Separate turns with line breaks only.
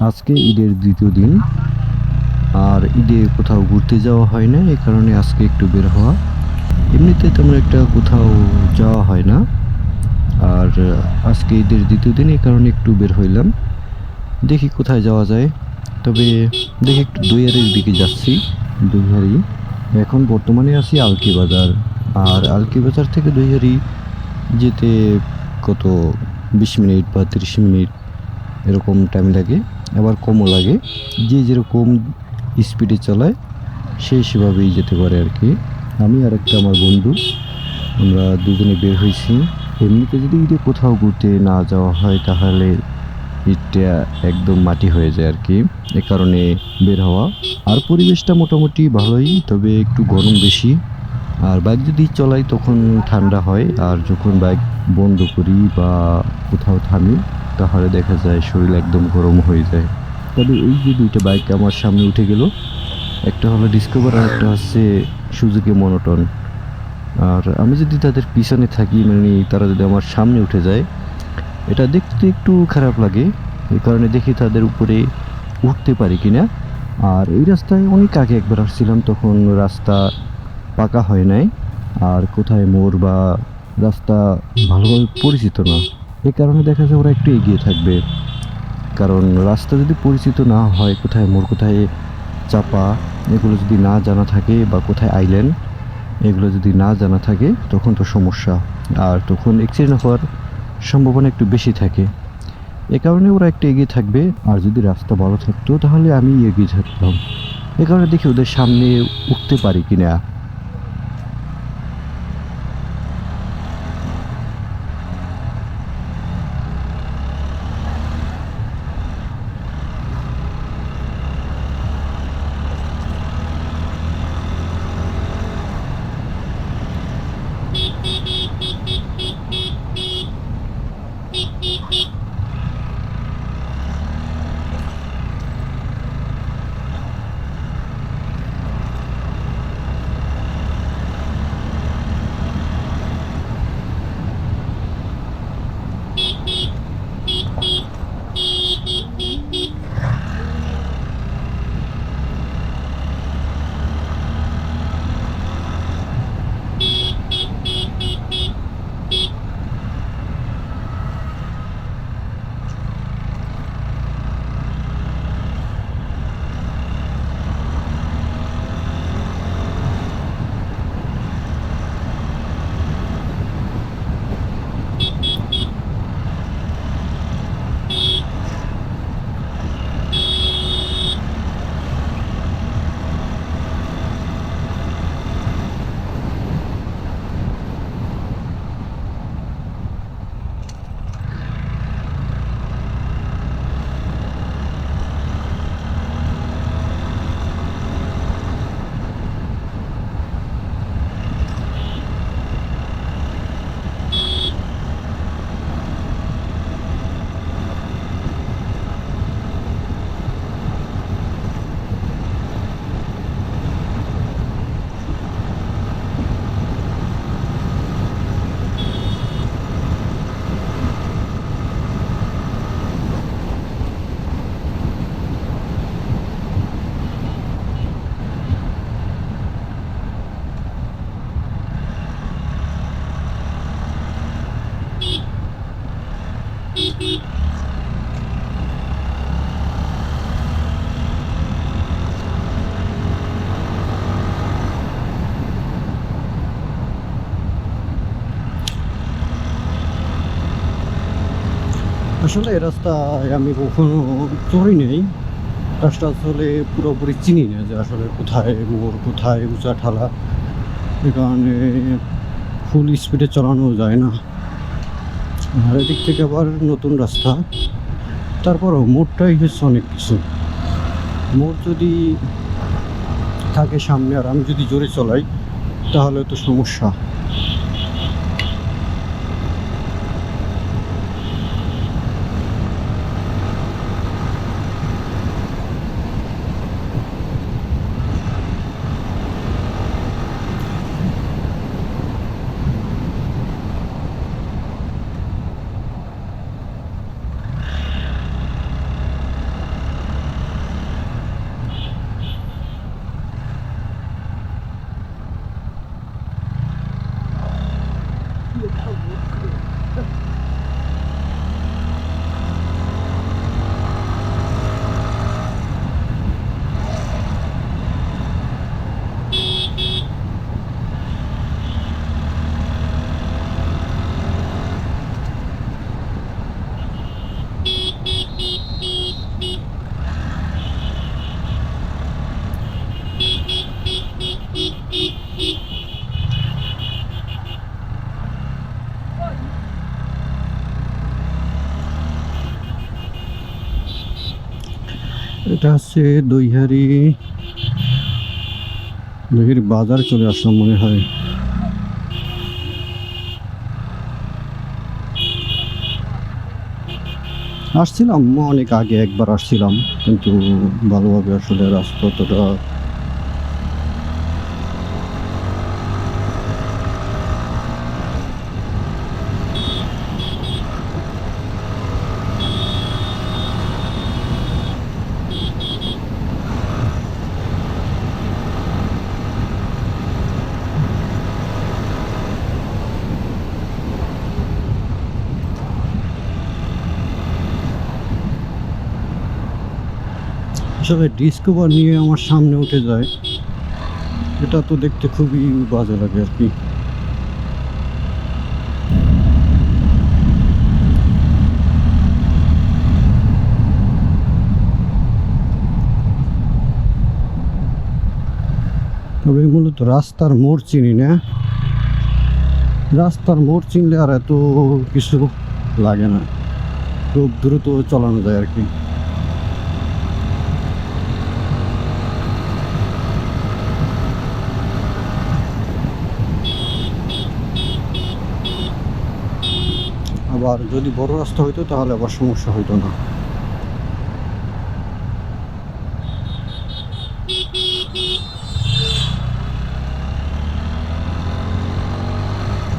আজকে ঈদের দ্বিতীয় দিন। আর ঈদে কোথাও ঘুরতে যাওয়া হয় না এই কারণে আজকে একটু বের হওয়া। এমনিতে তেমন একটা কোথাও যাওয়া হয় না। আর আজকে ঈদের দ্বিতীয় দিন এই কারণে একটু বের হইলাম। দেখি কোথায় যাওয়া যায়। তবে দেখি একটু দইয়ারের দিকে যাচ্ছি দইহারি এখন বর্তমানে আছি আলকি বাজার। আর আলকি বাজার থেকে দইহারি যেতে কত বিশ মিনিট বা তিরিশ মিনিট, এরকম টাইম লাগে। আবার কমও লাগে। যে যেরকম স্পিডে চালায় সেই সেভাবেই যেতে পারে আর কি। আমি আর একটা আমার বন্ধু, আমরা দুজনে বের হয়েছি। এমনিতে যদি ঈদে কোথাও ঘুরতে না যাওয়া হয়, তাহলে ঈদটা একদম মাটি হয়ে যায় আর কি। এ কারণে বের হওয়া। আর পরিবেশটা মোটামুটি ভালোই, তবে একটু গরম বেশি। আর বাইক যদি চলাই, তখন ঠান্ডা হয়। আর যখন বাইক বন্ধ করি বা কোথাও থামি তাহলে দেখা যায় শরীর একদম গরম হয়ে যায়। তবে এই যে দুইটা বাইক আমার সামনে উঠে গেল, একটা হলো ডিসকভার আর একটা হচ্ছে সুজুকি মনোটন আর আমি যদি তাদের পিছনে থাকি মানে তারা যদি আমার সামনে উঠে যায়, এটা দেখতে একটু খারাপ লাগে, এই কারণে দেখি তাদের উপরে উঠতে পারি কিনা। আর এই রাস্তায় অনেক আগে একবার আসছিলাম, তখন রাস্তা পাকা হয় নাই, আর কোথায় মোড় বা রাস্তা ভালোভাবে পরিচিত না। এই কারণে দেখা যায় ওরা একটু এগিয়ে থাকবে। কারণ রাস্তা যদি পরিচিত না হয়, কোথায় মোড়, কোথায় চাপা, এগুলো যদি না জানা থাকে বা কোথায় আইল্যান্ড এগুলো যদি না জানা থাকে, তখন তো সমস্যা। আর তখন অ্যাক্সিডেন্ট হওয়ার সম্ভাবনা একটু বেশি থাকে। এ কারণে ওরা একটু এগিয়ে থাকবে। আর যদি রাস্তা ভালো থাকতো, তাহলে আমি এগিয়ে থাকতাম। এ কারণে দেখি ওদের সামনে উঠতে পারি কিনা। আসলে এই রাস্তায় আমি কখনো চড়ি নেই রাস্তা আসলে পুরোপুরি চিনি না যে আসলে কোথায় মোড়, কোথায় উঁচা ঠালা। এই কারণে ফুল স্পিডে চালানো যায় না। আর এদিক থেকে আবার নতুন রাস্তা। তারপরও মোড়টাই হচ্ছে অনেক কিছু মোড় যদি থাকে সামনে আর আমি যদি জোরে চলাই, তাহলে তো সমস্যা। এটা হচ্ছে দইহারি দইহারি বাজার চলে আসলাম মনে হয়। আসছিলাম, অনেক আগে একবার আসছিলাম, কিন্তু ভালোভাবে আসলে রাস্তা আসলে ডিসকভার নিয়ে আমার সামনে উঠে যায়, এটা তো দেখতে খুবই বাজে লাগে আর কি। তবে মূলত রাস্তার মোড় চিনি না। রাস্তার মোড় চিনলে আর এত কিছু লাগে না। খুব দ্রুত চালানো যায় আর কি। আবার যদি বড় রাস্তা হইতো তাহলে আবার সমস্যা হইতো না।